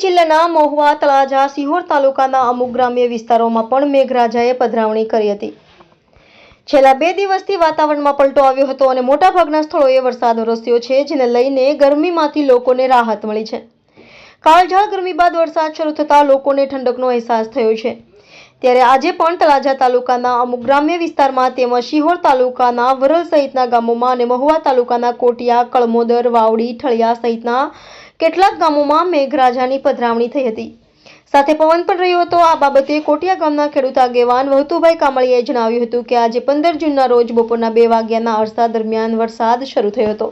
જિલ્લાના મહુવા, તળાજા, સિહોર તાલુકાના અમુક ગ્રામ્ય વિસ્તારોમાં પણ મેઘરાજાએ પધરાવણી કરી હતી. છેલ્લા બે દિવસથી વાતાવરણમાં પલટો આવ્યો હતો અને મોટાભાગના સ્થળોએ વરસાદ વરસ્યો છે, જેને લઈને ગરમીમાંથી લોકોને રાહત મળી છે. કાળઝાળ ગરમી બાદ વરસાદ શરૂ થતાં લોકોને ઠંડકનો અહેસાસ થયો છે. ત્યારે આજે પણ તળાજા તાલુકાના અમુક ગ્રામ્ય વિસ્તારમાં તેમજ શિહોર તાલુકાના વરલ સહિતના ગામોમાં અને મહુવા તાલુકાના કોટિયા, કળમોદર, વાવડી, ઠળિયા સહિતના કેટલાક ગામોમાં મેઘરાજાની પધરામણી થઈ હતી. સાથે પવન પણ રહ્યો હતો. આ બાબતે કોટિયા ગામના ખેડૂત આગેવાન વહતુભાઈ કામળિયાએ જણાવ્યું હતું કે આજે પંદર જૂનના રોજ બપોરના બે વાગ્યાના અરસા દરમિયાન વરસાદ શરૂ થયો હતો.